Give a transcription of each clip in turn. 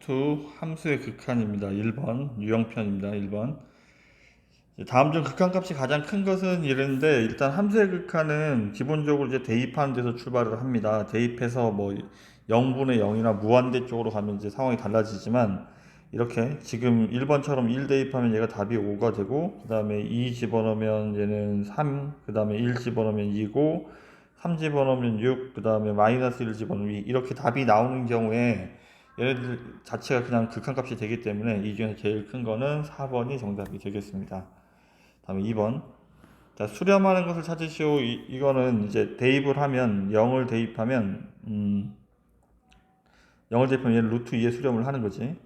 투 함수의 극한입니다. 1번 유형편입니다. 1번 다음 중 극한값이 가장 큰 것은 이런데 일단 함수의 극한은 기본적으로 이제 대입하는 데서 출발을 합니다. 대입해서 뭐 0분의 0이나 무한대 쪽으로 가면 이제 상황이 달라지지만 이렇게 지금 1번처럼 1 대입하면 얘가 답이 5가 되고 그 다음에 2 집어넣으면 얘는 3, 그 다음에 1 집어넣으면 2고 3 집어넣으면 6, 그 다음에 마이너스 1 집어넣으면 2 이렇게 답이 나오는 경우에 얘네들 자체가 그냥 극한값이 되기 때문에 이 중에서 제일 큰 거는 4번이 정답이 되겠습니다. 다음에 2번. 자, 수렴하는 것을 찾으시오. 이, 이거는 이제 대입을 하면 0을 대입하면 음 0을 대입하면 얘는 루트 2에 수렴을 하는 거지.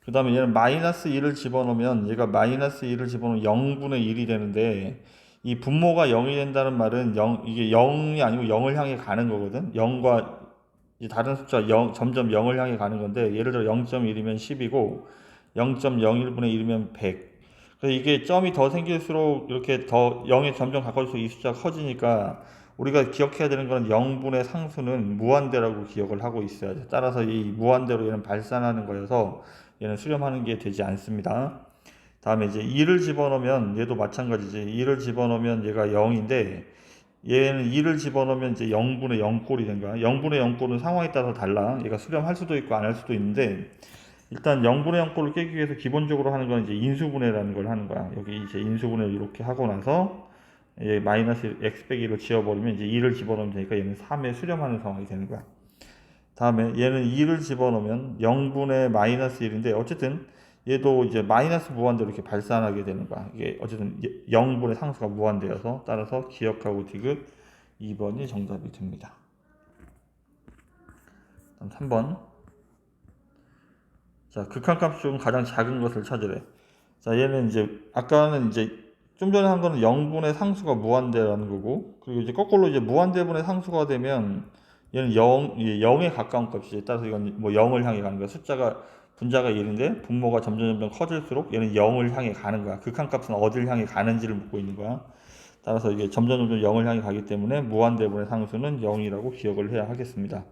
그 다음에 얘는 마이너스 1을 집어넣으면 얘가 마이너스 1을 집어넣으면 0분의 1이 되는데 이 분모가 0이 된다는 말은 0, 이게 0이 아니고 0을 향해 가는 거거든. 0과 이제 다른 숫자 0, 점점 0을 향해 가는 건데 예를 들어 0.1이면 10이고 0.01분의 1이면 100. 그래서 이게 점이 더 생길수록 이렇게 더 0에 점점 가까울수록 이 숫자가 커지니까 우리가 기억해야 되는 건 0분의 상수는 무한대라고 기억을 하고 있어야 돼. 따라서 이 무한대로 얘는 발산하는 거여서 얘는 수렴하는 게 되지 않습니다. 다음에 이제 2를 집어넣으면 얘도 마찬가지지. 2를 집어넣으면 얘가 0인데 얘는 2를 집어넣으면 이제 0분의 0꼴이 된 거야. 0분의 0꼴은 상황에 따라서 달라. 얘가 수렴할 수도 있고 안 할 수도 있는데 일단 0분의 0꼴을 깨기 위해서 기본적으로 하는 건 이제 인수분해라는 걸 하는 거야. 여기 이제 인수분해를 이렇게 하고 나서 얘 마이너스 x 빼기 1을 지워버리면 이제 2를 집어넣으면 되니까 얘는 3에 수렴하는 상황이 되는 거야. 다음에 얘는 2를 집어넣으면 0분의 마이너스 1인데 어쨌든 얘도 이제 마이너스 무한대로 이렇게 발산하게 되는 거야. 이게 어쨌든 0분의 상수가 무한대여서 따라서 기억하고 디귿 2번이 정답이 됩니다. 다음 3번. 자, 극한값 중 가장 작은 것을 찾으래. 자, 얘는 이제 아까는 이제 좀 전에 한 거는 0분의 상수가 무한대라는 거고 그리고 이제 거꾸로 이제 무한대분의 상수가 되면 얘는 0, 0에 가까운 값이지. 따라서 이건 뭐 0을 향해 가는 거야. 숫자가 분자가 1인데 분모가 점점 점점 커질수록 얘는 0을 향해 가는 거야. 극한값은 어딜 향해 가는지를 묻고 있는 거야. 따라서 이게 점점 점점 0을 향해 가기 때문에 무한대분의 상수는 0이라고 기억을 해야 하겠습니다.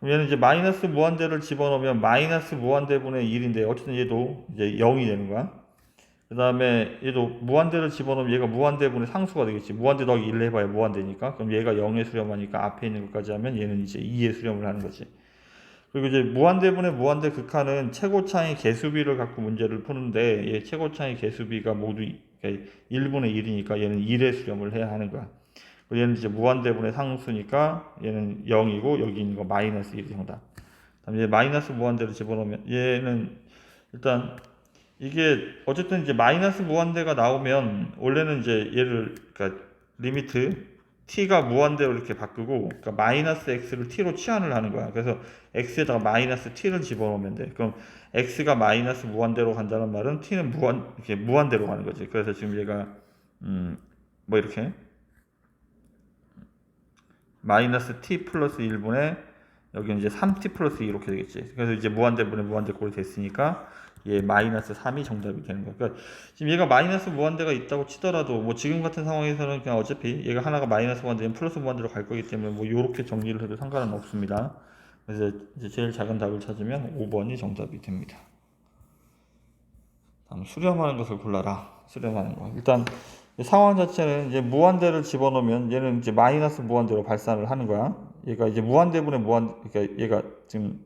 그럼 얘는 이제 마이너스 무한대를 집어넣으면 마이너스 무한대분의 1인데 어쨌든 얘도 이제 0이 되는 거야. 그 다음에 얘도 무한대를 집어넣으면 얘가 무한대분의 상수가 되겠지. 무한대 더하기 1 해봐야 무한대니까. 그럼 얘가 0에 수렴하니까 앞에 있는 것까지 하면 얘는 이제 2에 수렴을 하는 거지. 그리고 이제 무한대분의 무한대 극한은 최고차의 개수비를 갖고 문제를 푸는데 얘 최고차의 개수비가 모두 1분의 1이니까 얘는 1에 수렴을 해야 하는 거야. 얘는 이제 무한대분의 상수니까 얘는 0이고 여기 있는 거 마이너스 1이 정답. 다음에 이제 마이너스 무한대를 집어넣으면 얘는 일단 이게 어쨌든 이제 마이너스 무한대가 나오면 원래는 이제 얘를 그러니까 리미트 t가 무한대로 이렇게 바꾸고 그러니까 마이너스 x를 t로 치환을 하는 거야. 그래서 x에다가 마이너스 t를 집어넣으면 돼. 그럼 x가 마이너스 무한대로 간다는 말은 t는 무한 이렇게 무한대로 가는 거지. 그래서 지금 얘가 음 뭐 이렇게 마이너스 t 플러스 1분의 여기 이제 3t 플러스 2 이렇게 되겠지. 그래서 이제 무한대분의 무한대 꼴이 됐으니까 얘 마이너스 3이 정답이 되는 거야. 그러니까 지금 얘가 마이너스 무한대가 있다고 치더라도 뭐 지금 같은 상황에서는 그냥 어차피 얘가 하나가 마이너스 무한대면 플러스 무한대로 갈 거기 때문에 뭐 이렇게 정리를 해도 상관은 없습니다. 그래서 이제 제일 작은 답을 찾으면 5번이 정답이 됩니다. 다음 수렴하는 것을 골라라. 수렴하는 거. 일단 상황 자체는 이제 무한대를 집어넣으면 얘는 이제 마이너스 무한대로 발산을 하는 거야. 얘가 이제 무한대분의 무한 그러니까 얘가 지금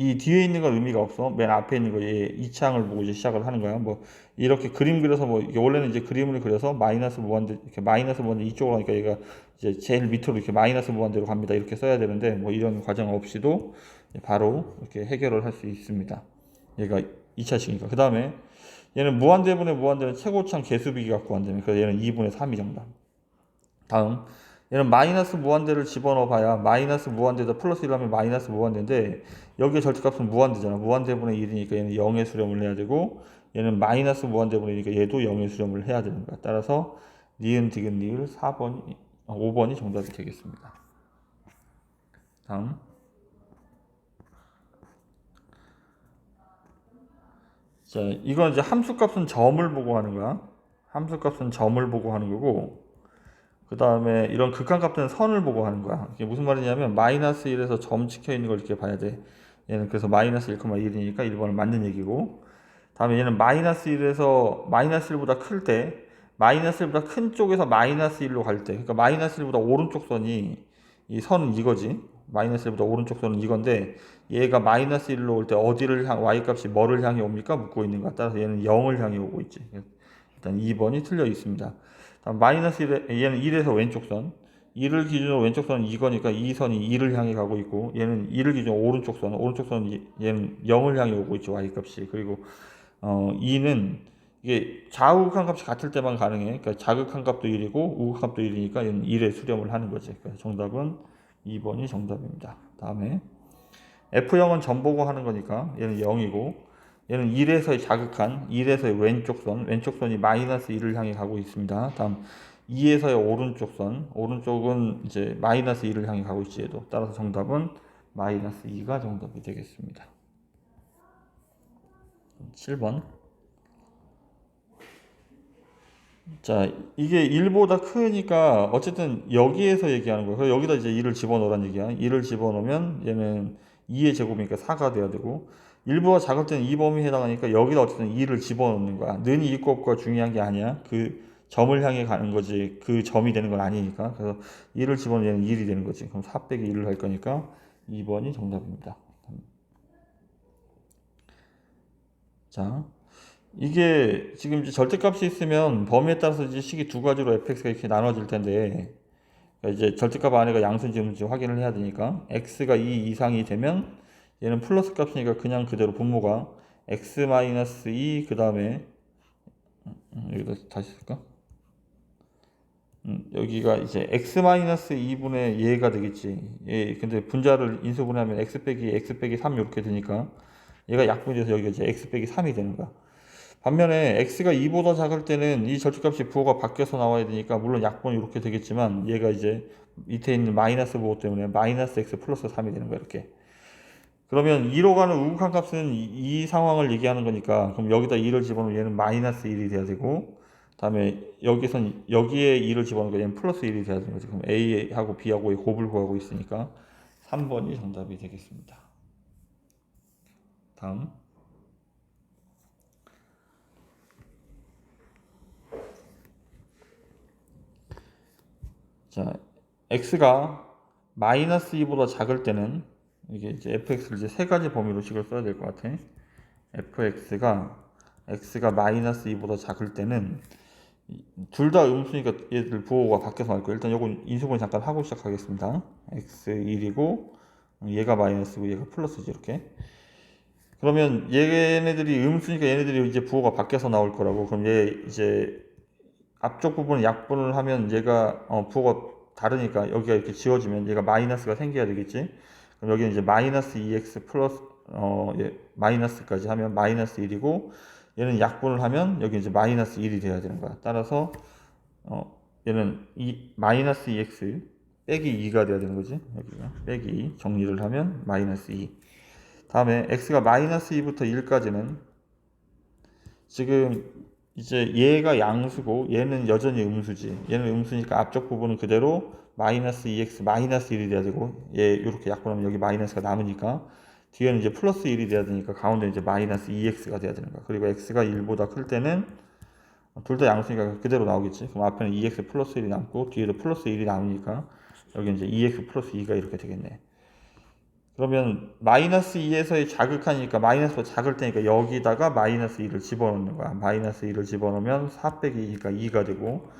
이, 이 뒤에 있는 건 의미가 없어. 맨 앞에 있는 거, 얘, 이 창을 보고 이제 시작을 하는 거야. 뭐, 이렇게 그림 그려서 뭐, 이게 원래는 이제 그림을 그려서 마이너스 무한대, 이렇게 마이너스 무한대 이쪽으로 가니까 얘가 이제 제일 밑으로 이렇게 마이너스 무한대로 갑니다. 이렇게 써야 되는데, 뭐 이런 과정 없이도 바로 이렇게 해결을 할 수 있습니다. 얘가 2차식이니까. 그 다음에 얘는 무한대분의 무한대는 최고창 개수비기 갖고 한다면, 그래서 얘는 2분의 3이 정답. 다음. 얘는 마이너스 무한대를 집어넣어 봐야 마이너스 무한대에다 플러스 1 하면 마이너스 무한대인데 여기에 절대값은 무한대잖아. 무한대분의 1이니까 얘는 0의 수렴을 해야 되고 얘는 마이너스 무한대분의 1이니까 얘도 0의 수렴을 해야 되는 거야. 따라서 니은 디귿 니을 4번이 5번이 정답이 되겠습니다. 다음 자 이건 이제 함수값은 점을 보고 하는 거야. 함수값은 점을 보고 하는 거고 그 다음에 이런 극한 값들은 선을 보고 하는 거야. 이게 무슨 말이냐면 마이너스 1에서 점 찍혀 있는 걸 이렇게 봐야 돼. 얘는 그래서 마이너스 1,1이니까 1번은 맞는 얘기고 다음에 얘는 마이너스 1에서 마이너스 1보다 클 때 마이너스 1보다 큰 쪽에서 마이너스 1로 갈 때 그러니까 마이너스 1보다 오른쪽 선이 이 선은 이거지 마이너스 1보다 오른쪽 선은 이건데 얘가 마이너스 1로 올 때 어디를 향 y 값이 뭐를 향해 옵니까? 묻고 있는 것 따라서 얘는 0을 향해 오고 있지 일단 2번이 틀려 있습니다 마이너스 1에, 얘는 1에서 왼쪽 선 2를 기준으로 왼쪽 선은 이거니까 이 선이 2를 향해 가고 있고 얘는 2를 기준으로 오른쪽 선 오른쪽 선은 이- 얘는 0을 향해 오고 있죠 y 값이. 그리고 어 2는 이게 좌우극한 값이 같을 때만 가능해. 그러니까 자극한 값도 1이고 우극한 값도 1이니까 얘는 1에 수렴을 하는 거지. 그래서 정답은 2번이 정답입니다. 다음에 F0은 전보고 하는 거니까 얘는 0이고 얘는 1에서의 자극한 1에서의 왼쪽 선 왼쪽 선이 마이너스 1을 향해 가고 있습니다. 다음 2에서의 오른쪽 선 오른쪽은 이제 마이너스 1을 향해 가고 있지 얘도. 따라서 정답은 마이너스 2가 정답이 되겠습니다. 7번. 자 이게 1보다 크니까 어쨌든 여기에서 얘기하는 거예요. 여기다 이제 2를 집어넣으란 얘기야. 2를 집어넣으면 얘는 2의 제곱이니까 4가 돼야 되고 1보다 작을 때는 2범위 해당하니까 여기다 어쨌든 2를 집어넣는 거야. 는이 없고가 중요한 게 아니야. 그 점을 향해 가는 거지. 그 점이 되는 건 아니니까. 그래서 2를 집어넣으면 얘는 1이 되는 거지. 그럼 4 빼기 1을 할 거니까 2번이 정답입니다. 자 이게 지금 이제 절대값이 있으면 범위에 따라서 이제 식이 두 가지로 fx가 이렇게 나눠질 텐데 그러니까 이제 절대값 안에가 양수인지 음수인지 확인을 해야 되니까 x가 2 이상이 되면 얘는 플러스 값이니까 그냥 그대로 분모가 x 마이너스 2 그 다음에 여기다 다시 쓸까? 음, 여기가 이제 x 마이너스 2분의 얘가 되겠지. 예, 근데 분자를 인수분해하면 x 빼기 x 빼기 3 이렇게 되니까 얘가 약분이 돼서 여기가 이제 x 빼기 3이 되는 거야. 반면에 x가 2보다 작을 때는 이 절대값이 부호가 바뀌어서 나와야 되니까 물론 약분이 이렇게 되겠지만 얘가 이제 밑에 있는 마이너스 부호 때문에 마이너스 x 플러스 3이 되는 거야 이렇게. 그러면 2로 가는 우극한 값은 이, 이 상황을 얘기하는 거니까 그럼 여기다 2를 집어넣으면 얘는 마이너스 1이 돼야 되고 다음에 여기선 여기에 2를 집어넣으니까 얘는 플러스 1이 돼야 되는 거지. 그럼 A하고 B하고의 곱을 구하고 있으니까 3번이 정답이 되겠습니다. 다음. 자 x가 마이너스 2보다 작을 때는 이게 이제 fx를 이제 세 가지 범위로 식을 써야 될 것 같아. fx가 x가 마이너스 2보다 작을 때는 둘 다 음수니까 얘들 부호가 바뀌어서 나올 거예요. 일단 요건 인수분 잠깐 하고 시작하겠습니다. x 1이고 얘가 마이너스고 얘가 플러스지 이렇게. 그러면 얘네들이 음수니까 얘네들이 이제 부호가 바뀌어서 나올 거라고. 그럼 얘 이제 앞쪽 부분을 약분을 하면 얘가 어, 부호가 다르니까 여기가 이렇게 지워지면 얘가 마이너스가 생겨야 되겠지. 그럼 여기는 이제 마이너스 2x 플러스 어, 예, 마이너스까지 하면 마이너스 1이고 얘는 약분을 하면 여기 이제 마이너스 1이 돼야 되는 거야. 따라서 어, 얘는 이 마이너스 2x 빼기 2가 돼야 되는 거지. 여기가 빼기 2 정리를 하면 마이너스 2. 다음에 x가 마이너스 2부터 1까지는 지금 이제 얘가 양수고 얘는 여전히 음수지. 얘는 음수니까 앞쪽 부분은 그대로 마이너스 2x 마이너스 1이 돼야 되고 얘 이렇게 약분하면 여기 마이너스가 남으니까 뒤에는 이제 플러스 1이 돼야 되니까 가운데 이제 마이너스 2x가 돼야 되는 거야. 그리고 x가 1보다 클 때는 둘 다 양수니까 그대로 나오겠지. 그럼 앞에는 2x 플러스 1이 남고 뒤에도 플러스 1이 남으니까 여기 이제 2x 플러스 2가 이렇게 되겠네. 그러면 마이너스 2에서의 자극하니까 마이너스가 작을 테니까 여기다가 마이너스 2를 집어넣는 거야. 마이너스 2를 집어넣으면 4 빼기 2가 2가 되고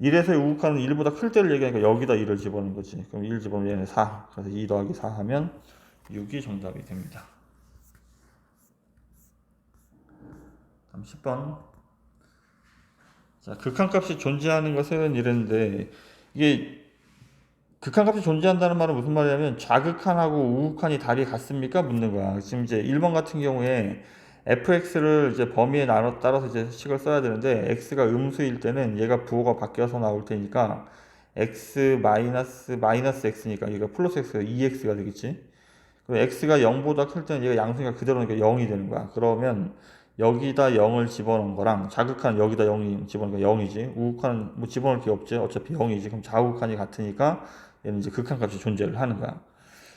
1에서의 우극하는 1보다 클 때를 얘기하니까 여기다 2를 집어넣는 거지. 그럼 1 집어넣으면 얘는 4. 그래서 2 더하기 4 하면 6이 정답이 됩니다. 다음 10번. 자, 극한값이 존재하는 것은 이랬는데 이게 극한값이 존재한다는 말은 무슨 말이냐면 좌극한하고 우극한이 답이 같습니까? 묻는 거야. 지금 이제 1번 같은 경우에 fx를 이제 범위에 나눠 따라서 이제 식을 써야 되는데 x가 음수일 때는 얘가 부호가 바뀌어서 나올 테니까 x 마이너스 마이너스 x니까 얘가 플러스 x가 2x가 되겠지. 그리고 x가 0보다 클 때는 얘가 양수니까 그대로니까 0이 되는 거야. 그러면 여기다 0을 집어넣은 거랑 자극한 여기다 0이 집어넣으니까 0이지. 우극한 뭐 집어넣을 게 없지. 어차피 0이지. 그럼 좌우극한이 같으니까 얘는 이제 극한값이 존재를 하는 거야.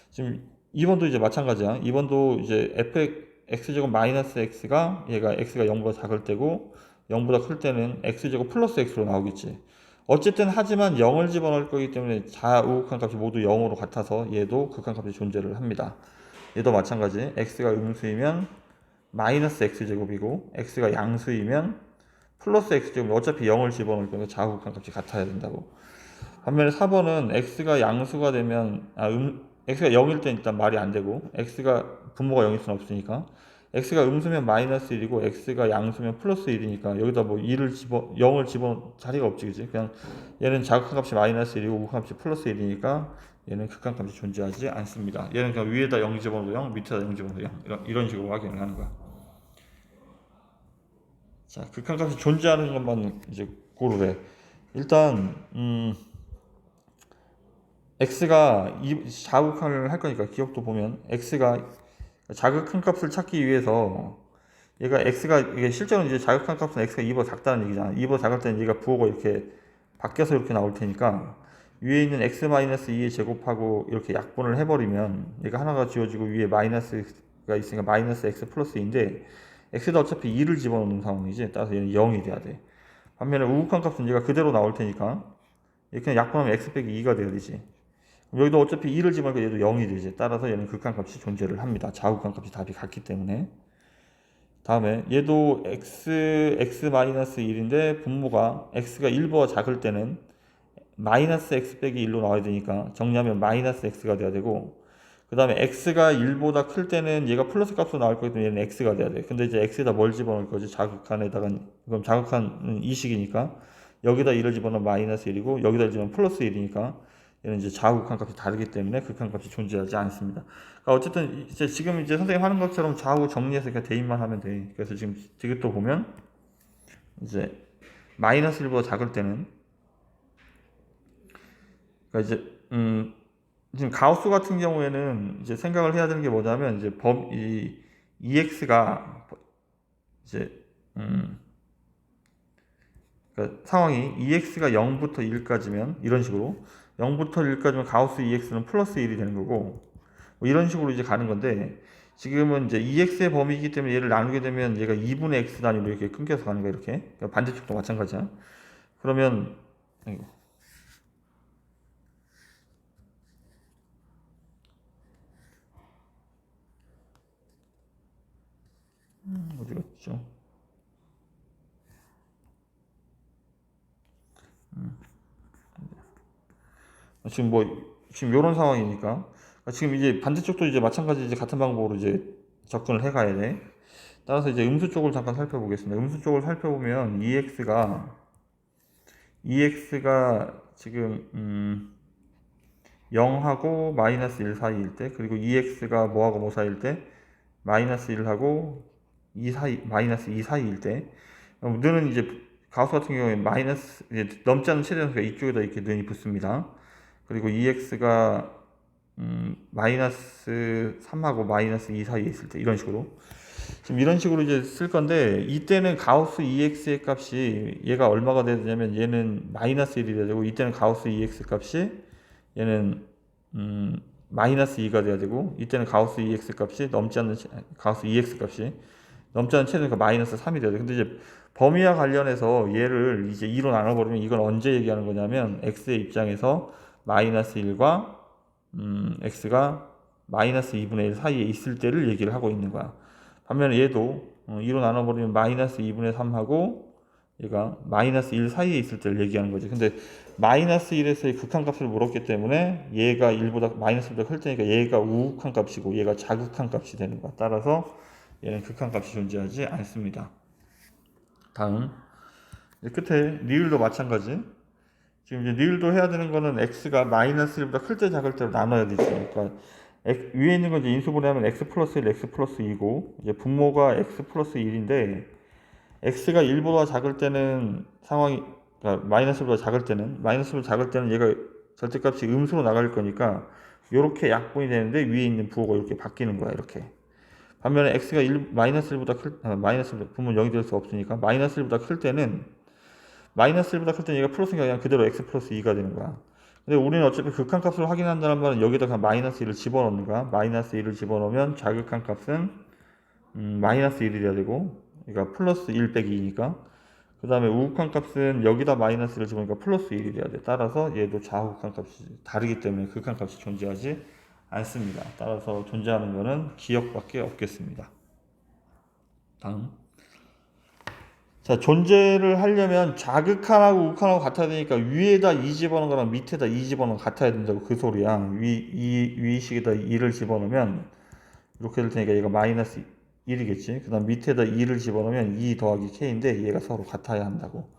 지금 2번도 이제 마찬가지야. 2번도 이제 f x제곱 마이너스 x가 얘가 x가 0보다 작을 때고 0보다 클 때는 x제곱 플러스 x로 나오겠지. 어쨌든 하지만 0을 집어넣을 거기 때문에 좌우극한 값이 모두 0으로 같아서 얘도 극한 값이 존재를 합니다. 얘도 마찬가지. x가 음수이면 마이너스 x제곱이고 x가 양수이면 플러스 x제곱 어차피 0을 집어넣을 거니까 좌우극한 값이 같아야 된다고. 반면에 4번은 x가 양수가 되면 아, 음, x가 0일 땐 일단 말이 안 되고 x가 분모가 0일 수는 없으니까. x가 음수면 마이너스 1이고 x가 양수면 플러스 1이니까 여기다 뭐 2를 집어 0을 집어 자리가 없지 그지? 그냥 얘는 자극한 값이 마이너스 1이고 우극한 값이 플러스 1이니까 얘는 극한 값이 존재하지 않습니다. 얘는 그냥 위에다 0 집어넣어도 0 밑에다 0 집어넣어도 0 이런, 이런 식으로 확인을 하는 거야. 자 극한 값이 존재하는 것만 이제 고르래. 일단 음 x가 이 자극을 할 거니까 기억도 보면 x가 자극한 값을 찾기 위해서 얘가 x가 이게 실제로 이제 자극한 값은 x가 2보다 작다는 얘기잖아. 2보다 작을 때는 얘가 부호가 이렇게 바뀌어서 이렇게 나올 테니까 위에 있는 x 마이너스 2의 제곱하고 이렇게 약분을 해버리면 얘가 하나가 지워지고 위에 마이너스가 있으니까 마이너스 x 플러스 2인데 x에다 어차피 2를 집어넣는 상황이지. 따라서 얘는 0이 돼야 돼. 반면에 우극한 값은 얘가 그대로 나올 테니까 이렇게 약분하면 x 빼기 2가 돼야 되지. 여기도 어차피 2를 집어넣으니까 얘도 0이 되지. 따라서 얘는 극한값이 존재를 합니다. 좌우극한값이 답이 같기 때문에. 다음에 얘도 x, x-1인데 분모가 x가 1보다 작을 때는 마이너스 x 빼기 1로 나와야 되니까 정리하면 마이너스 x가 돼야 되고 그 다음에 x가 1보다 클 때는 얘가 플러스 값으로 나올 거기 때문에 얘는 x가 돼야 돼. 근데 이제 x에다 뭘 집어넣을 거지? 자극한에다가 그럼 자극한 이식이니까 여기다 1을 집어넣으면 마이너스 1이고 여기다 집어넣으면 플러스 1이니까 얘는 이제 좌우극한 값이 다르기 때문에 극한 값이 존재하지 않습니다. 그러니까 어쨌든 이제 지금 이제 선생님 하는 것처럼 좌우 정리해서 그냥 대입만 하면 돼. 그래서 지금 디귿도 보면 이제 마이너스 1보다 작을 때는 그러니까 이제 음 지금 가우스 같은 경우에는 이제 생각을 해야 되는 게 뭐냐면 이제 범 이 EX가 이제 음 그러니까 상황이 EX가 0부터 1까지면 이런 식으로 0부터 1까지면 가우스 EX는 플러스 1이 되는 거고 뭐 이런 식으로 이제 가는 건데 지금은 이제 EX의 범위이기 때문에 얘를 나누게 되면 얘가 2분의 X 단위로 이렇게 끊겨서 가는 거야 이렇게 그러니까 반대쪽도 마찬가지야 그러면 아이고. 음, 어디 갔죠? 지금 뭐 지금 이런 상황이니까 지금 이제 반대쪽도 이제 마찬가지 이제 같은 방법으로 이제 접근을 해 가야 돼. 따라서 이제 음수 쪽을 잠깐 살펴보겠습니다. 음수 쪽을 살펴보면 EX가 EX가 지금 음 0하고 마이너스 1 사이일 때 그리고 EX가 뭐하고 뭐 사이일 때 마이너스 1하고 2 사이 마이너스 2 사이일 때 너는 이제 가우스 같은 경우에 마이너스 넘지 않는 최대한 수가 이쪽에다 이렇게 눈이 붙습니다. 그리고 EX가 음, 마이너스 3하고 마이너스 2 사이에 있을 때 이런 식으로 지금 이런 식으로 이제 쓸 건데 이때는 가우스 EX의 값이 얘가 얼마가 되냐면 얘는 마이너스 1이 돼야 되고 이때는 가우스 EX 값이 얘는 음, 마이너스 2가 돼야 되고 이때는 가우스 EX 값이 넘지 않는 가우스 EX 값이 넘지 않는 최대가 마이너스 3이 돼야 돼. 근데 이제 범위와 관련해서 얘를 이제 2로 나눠버리면 이건 언제 얘기하는 거냐면 x의 입장에서 마이너스 1과 음, x가 마이너스 2분의 1 사이에 있을 때를 얘기를 하고 있는 거야. 반면에 얘도 어, 2로 나눠버리면 마이너스 2분의 3하고 얘가 마이너스 1 사이에 있을 때를 얘기하는 거지. 근데 마이너스 1에서의 극한값을 물었기 때문에 얘가 1보다 마이너스보다 클 테니까 얘가 우극한 값이고 얘가 자극한 값이 되는 거야. 따라서 얘는 극한 값이 존재하지 않습니다. 다음 끝에 리을도 마찬가지. 지금 이제 리을도 해야 되는 거는 x가 마이너스 1보다 클 때 작을 때로 나눠야 되지. 그러니까 x, 위에 있는 건 이제 인수분해 하면 x 플러스 1, x 플러스 2고 이제 분모가 x 플러스 1인데 x가 1보다 작을 때는 상황이 그러니까 마이너스보다 작을 때는 마이너스보다 작을 때는 얘가 절대값이 음수로 나갈 거니까 이렇게 약분이 되는데 위에 있는 부호가 이렇게 바뀌는 거야 이렇게 반면에 x가 1, 마이너스 1보다 클 아, 마이너스 분모 0이 될 수 없으니까 마이너스 1보다 클 때는 마이너스 1보다 클 때는 얘가 플러스가 그냥 그대로 x 플러스 2가 되는 거야. 근데 우리는 어차피 극한값을 확인한다는 말은 여기다가 마이너스 1을 집어넣는 거야. 마이너스 1을 집어넣으면 자극한 값은 음, 마이너스 1이 돼야 되고 그러니까 플러스 1 빼기 2니까 그 다음에 우극한 값은 여기다 마이너스를 집어넣으니까 플러스 1이 돼야 돼. 따라서 얘도 좌우극한 값이 다르기 때문에 극한 값이 존재하지 않습니다. 따라서 존재하는 것은 기억밖에 없겠습니다. 다음. 자, 존재를 하려면 자극한하고 우극한하고 같아야 되니까 위에다 2 집어넣은 거랑 밑에다 2 집어넣은 거 같아야 된다고 그 소리야. 위, 이, 위식에다 2를 집어넣으면 이렇게 될 테니까 얘가 마이너스 1이겠지. 그 다음 밑에다 2를 집어넣으면 2 더하기 k인데 얘가 서로 같아야 한다고.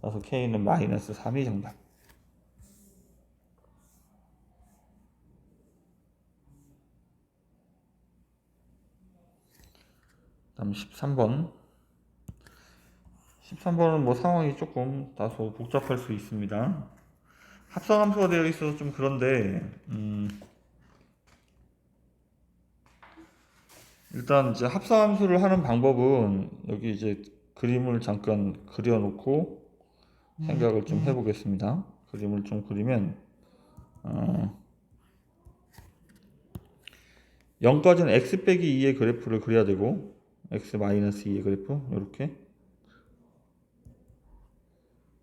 그래서 k는 마이너스 3이 정답. 다음 13번. 13번은 뭐 상황이 조금 다소 복잡할 수 있습니다. 합성함수가 되어 있어서 좀 그런데, 음, 일단 이제 합성함수를 하는 방법은 여기 이제 그림을 잠깐 그려놓고 생각을 좀 해보겠습니다. 그림을 좀 그리면, 어, 0까지는 x 빼기 2의 그래프를 그려야 되고, x 마이너스 2의 그래프, 이렇게.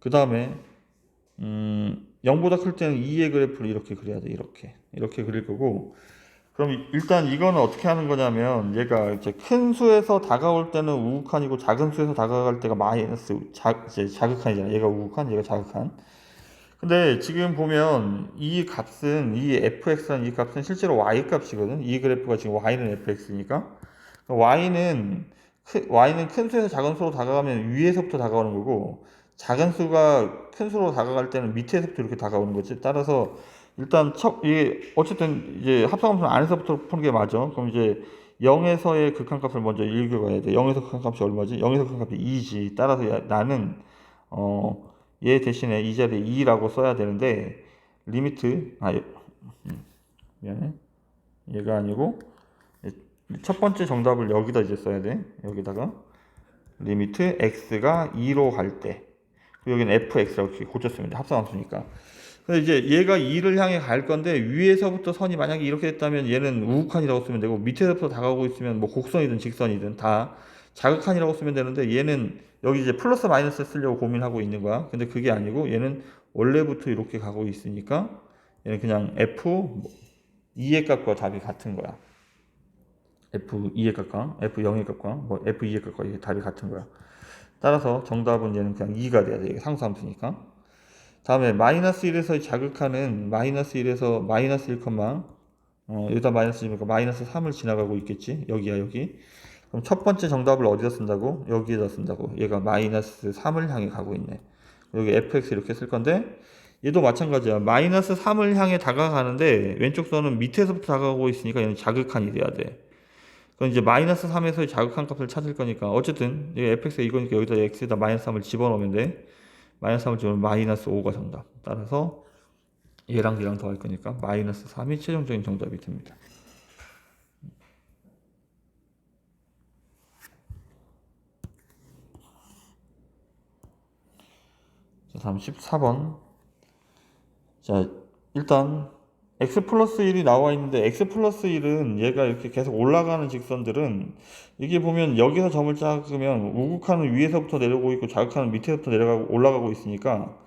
그 다음에 음, 0보다 클 때는 2의 그래프를 이렇게 그려야 돼 이렇게. 이렇게 그릴 거고. 그럼 일단 이거는 어떻게 하는 거냐면 얘가 이제 큰 수에서 다가올 때는 우극한이고 작은 수에서 다가갈 때가 마이너스 자, 이제 자극한이잖아. 얘가 우극한 얘가 자극한. 근데 지금 보면 이 값은 이 fx라는 이 값은 실제로 y 값이거든. 이 그래프가 지금 y는 fx니까 y는 크, y는 큰 수에서 작은 수로 다가가면 위에서부터 다가오는 거고 작은 수가 큰 수로 다가갈 때는 밑에서부터 이렇게 다가오는 거지. 따라서 일단 첫 이게 어쨌든 이제 합성함수는 안에서부터 푸는 게 맞아. 그럼 이제 0에서의 극한값을 먼저 읽어가야 돼. 0에서 극한값이 얼마지? 0에서 극한값이 2지. 따라서 야- 나는 어, 얘 대신에 이 자리에 2라고 써야 되는데 리미트 아 얘- 음, 미안해. 얘가 아니고 첫 번째 정답을 여기다 이제 써야 돼. 여기다가 리미트 x가 2로 갈 때. 여기는 fx라고 고쳤습니다. 합성함수니까. 근데 이제 얘가 2를 향해 갈 건데 위에서부터 선이 만약에 이렇게 됐다면 얘는 우극한이라고 쓰면 되고 밑에서부터 다가오고 있으면 뭐 곡선이든 직선이든 다 자극한이라고 쓰면 되는데 얘는 여기 이제 플러스 마이너스 쓰려고 고민하고 있는 거야. 근데 그게 아니고 얘는 원래부터 이렇게 가고 있으니까 얘는 그냥 f 2의 값과 답이 같은 거야. f 2의 값과 f 0의 값과 뭐 f 2의 값과 이게 답이 같은 거야. 따라서 정답은 얘는 그냥 2가 돼야 돼. 상수함수니까. 다음에 마이너스 1에서 자극하는 마이너스 1에서 마이너스 1, 어, 여기다 마이너스 1이니까 마이너스 3을 지나가고 있겠지. 여기야 여기. 그럼 첫 번째 정답을 어디다 쓴다고? 여기에다 쓴다고. 얘가 마이너스 3을 향해 가고 있네. 여기 fx 이렇게 쓸 건데 얘도 마찬가지야. 마이너스 3을 향해 다가가는데 왼쪽 선은 밑에서부터 다가가고 있으니까 얘는 자극한이 돼야 돼. 그럼 이제 마이너스 3에서의 자극한 값을 찾을 거니까 어쨌든 이게 fx가 이거니까 여기다 x에다 마이너스 3을 집어넣으면 돼. 마이너스 3을 집어넣으면 마이너스 5가 정답. 따라서 얘랑 얘랑 더할 거니까 마이너스 3이 최종적인 정답이 됩니다. 자, 다음 14번. 자, 일단 x 플러스 1이 나와 있는데 x 플러스 1은 얘가 이렇게 계속 올라가는 직선들은 이게 보면 여기서 점을 찍으면 우극한은 위에서부터 내려오고 있고 자극한은 밑에서부터 내려가고 올라가고 있으니까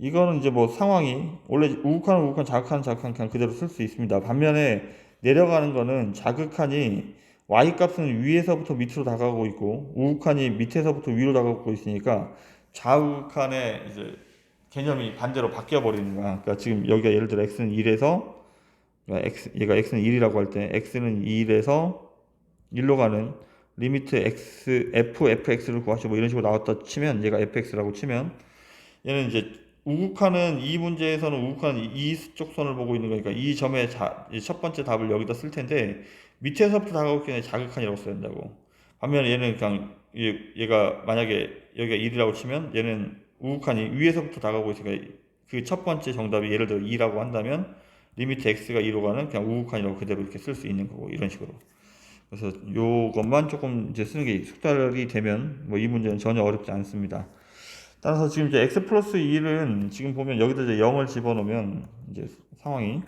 이거는 이제 뭐 상황이 원래 우극한은 우극한 자극한은 자극한 그냥 그대로 쓸 수 있습니다. 반면에 내려가는 거는 자극한이 y 값은 위에서부터 밑으로 다가가고 있고 우극한이 밑에서부터 위로 다가가고 있으니까 좌우극한의 이제 개념이 반대로 바뀌어 버리는 거야. 그러니까 지금 여기가 예를 들어 x는 1에서 그러니까 x 얘가 x는 1이라고 할 때 x는 1에서 1로 가는 리미트 x f fx를 구하시고 뭐 이런 식으로 나왔다 치면 얘가 fx라고 치면 얘는 이제 우극한은 이 문제에서는 우극한 이쪽 선을 보고 있는 거니까 이 점의 자, 이첫 번째 답을 여기다 쓸 텐데 밑에서부터 다가오기 때문에 자극한이라고 써야 된다고. 반면에 얘는 그냥 얘, 얘가 만약에 여기가 1이라고 치면 얘는 우극한이 위에서부터 다가오고 있으니까 그 첫 번째 정답이 예를 들어 2라고 한다면 리미트 x가 2로 가는 그냥 우극한이라고 그대로 이렇게 쓸 수 있는 거고 이런 식으로. 그래서 요것만 조금 이제 쓰는 게 숙달이 되면 뭐 이 문제는 전혀 어렵지 않습니다. 따라서 지금 이제 x 플러스 1은 지금 보면 여기다 이제 0을 집어넣으면 이제 상황이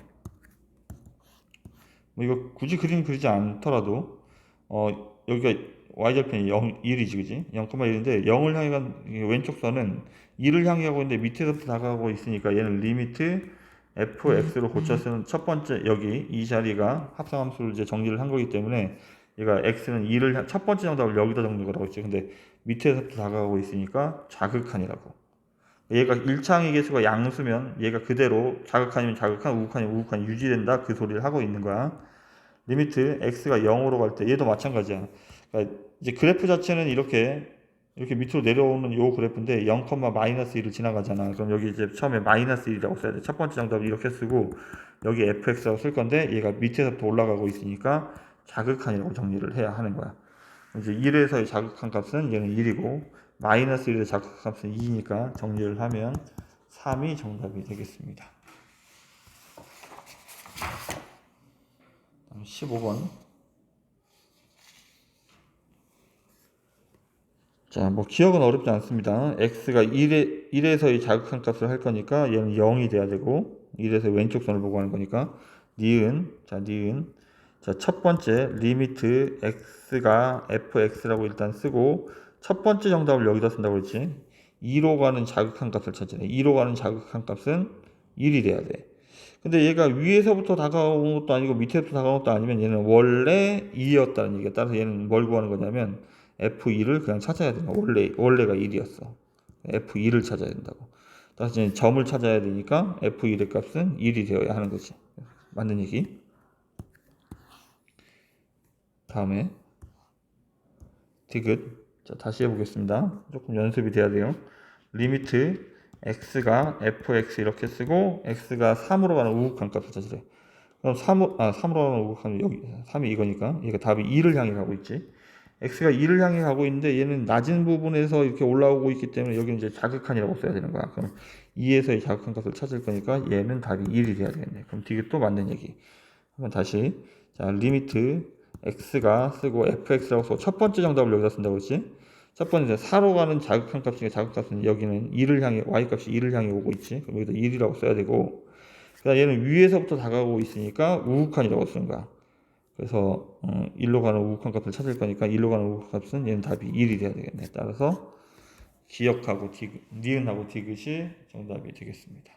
뭐 이거 굳이 그림 그리지 않더라도 어 여기가 y절편이 0, 1이지 그지? 0,1인데 0을 향해 간 왼쪽 선은 2를 향해 가고 있는데 밑에서부터 다가가고 있으니까 얘는 리미트 fx로 고쳐 쓰는 첫 번째 여기 이 자리가 합성함수를 이제 정리를 한 거기 때문에 얘가 x는 2를 첫 번째 정답을 여기다 적는 거라고 했죠. 근데 밑에서부터 다가가고 있으니까 자극한이라고. 얘가 1창의 개수가 양수면 얘가 그대로 자극한이면 자극한, 우극한이면 우극한 유지된다 그 소리를 하고 있는 거야. 리미트 x가 0으로 갈 때 얘도 마찬가지야. 그러니까 이제 그래프 자체는 이렇게 이렇게 밑으로 내려오는 요 그래프인데 0, 마이너스 1을 지나가잖아. 그럼 여기 이제 처음에 마이너스 1이라고 써야 돼. 첫 번째 정답을 이렇게 쓰고 여기 fx라고 쓸 건데 얘가 밑에서부터 올라가고 있으니까 자극한이라고 정리를 해야 하는 거야. 이제 1에서의 자극한 값은 얘는 1이고 마이너스 1에서 자극한 값은 2니까 정리를 하면 3이 정답이 되겠습니다. 다음 15번. 자, 뭐 기억은 어렵지 않습니다. x가 1에, 1에서의 자극한 값을 할 거니까 얘는 0이 돼야 되고 1에서 왼쪽 선을 보고 하는 거니까 니은, 자, 니은. 자, 첫 번째 리미트 x가 fx라고 일단 쓰고 첫 번째 정답을 여기다 쓴다고 했지. 2로 가는 자극한 값을 찾으래. 2로 가는 자극한 값은 1이 돼야 돼. 근데 얘가 위에서부터 다가온 것도 아니고 밑에부터 다가온 것도 아니면 얘는 원래 2였다는 얘기야. 따라서 얘는 뭘 구하는 거냐면 F2를 그냥 찾아야 된다. 원래 원래가 1이었어. F2를 찾아야 된다고. 이제 점을 찾아야 되니까 F1의 값은 1이 되어야 하는 거지. 맞는 얘기. 다음에 디귿. 자, 다시 해보겠습니다. 조금 연습이 돼야 돼요. 리미트 x가 fx 이렇게 쓰고 x가 3으로 가는 우극한 값을 찾으래. 그럼 3, 아, 3으로 가는 우극한 여기 3이 이거니까 얘가 답이 2를 향해 가고 있지. X가 2를 향해 가고 있는데 얘는 낮은 부분에서 이렇게 올라오고 있기 때문에 여기는 이제 자극한이라고 써야 되는 거야. 그럼 2에서의 자극한 값을 찾을 거니까 얘는 답이 1이 돼야 되겠네. 그럼 뒤에 또 맞는 얘기. 한번 다시 자 리미트 x가 쓰고 fx라고 써첫 번째 정답을 여기다 쓴다고 했지. 첫 번째 4로 가는 자극한 값 중에 자극값은 여기는 2를 향해 y 값이 2를 향해 오고 있지. 그럼 여기다 1이라고 써야 되고 그다음 얘는 위에서부터 다가오고 있으니까 우극한이라고 쓰는 거야. 그래서 어, 1로 가는 우극한 값을 찾을 거니까 1로 가는 우극한 값은 얘는 답이 1이 돼야 되겠네. 따라서 기억하고 디귿, 니은하고 디귿이 정답이 되겠습니다.